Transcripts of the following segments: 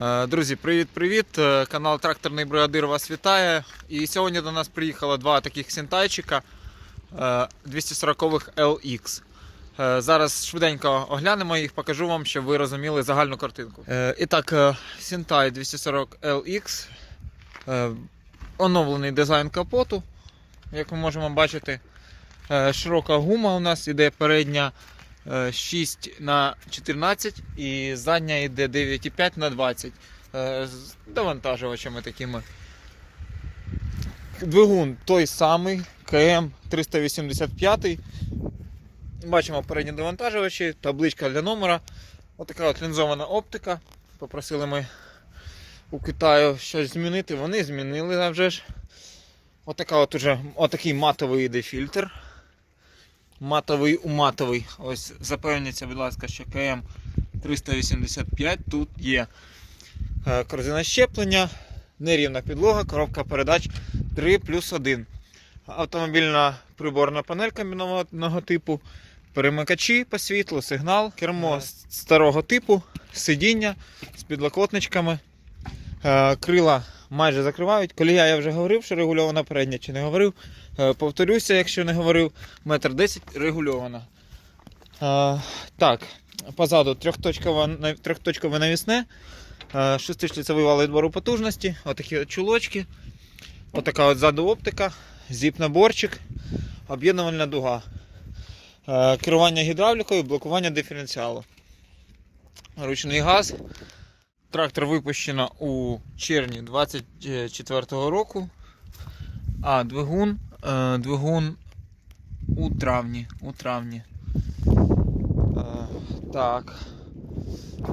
Е, Друзі, привіт-привіт! Е, Канал Тракторний Бригадир вас вітає. І сьогодні до нас приїхало два таких сінтайчика е, 240-х LX. Е, Зараз швиденько оглянемо їх, покажу вам, щоб ви розуміли загальну картинку. Е, І так, е, Сінтай 240 LX. е, Оновлений дизайн капоту, як ми можемо бачити. Е, Широка гума у нас іде передня е, 6 на 14 і задня йде 9,5 на 20 е, з довантажувачами такими. Двигун той самий КМ 385. Бачимо передні довантажувачі, табличка для номера. Отака от лінзована оптика. Попросили ми у Китаю щось змінити. Вони змінили вже ж. Отака от уже, отакий матовий йде фільтр. Матовий у матовий. Ось запевніться, будь ласка, що КМ 385 тут є. Е, Корзина щеплення, нерівна підлога, коробка передач 3 плюс 1. Автомобільна приборна панель комбінованого типу, перемикачі по світлу, сигнал, кермо старого типу, сидіння з підлокотничками. Е, Крила майже закривають. Колія я вже говорив, що регульована передня чи не говорив. Е, Повторюся, якщо не говорив, метр 10 регульована. Е, так, позаду трьохточкове, на- навісне, е, шестишліцевий вал відбору потужності, отакі от чулочки, отака от ззаду оптика, зіп-наборчик, об'єднувальна дуга, керування гідравлікою, блокування диференціалу. Ручний газ. Трактор випущено у червні 24 року. А, двигун. Е, двигун у травні. У травні. Е, так.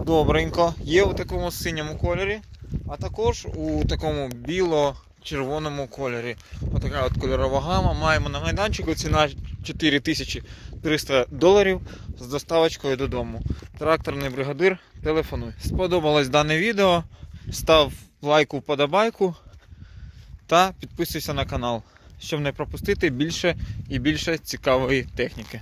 Добренько. Є у такому синьому кольорі, а також у такому біло-червоному кольорі. Отака от кольорова гама. Маємо на майданчику ціна 4300 доларів з доставочкою додому. Тракторний бригадир, телефонуй. Сподобалось дане відео. Став лайку, вподобайку та підписуйся на канал, щоб не пропустити більше і більше цікавої техніки.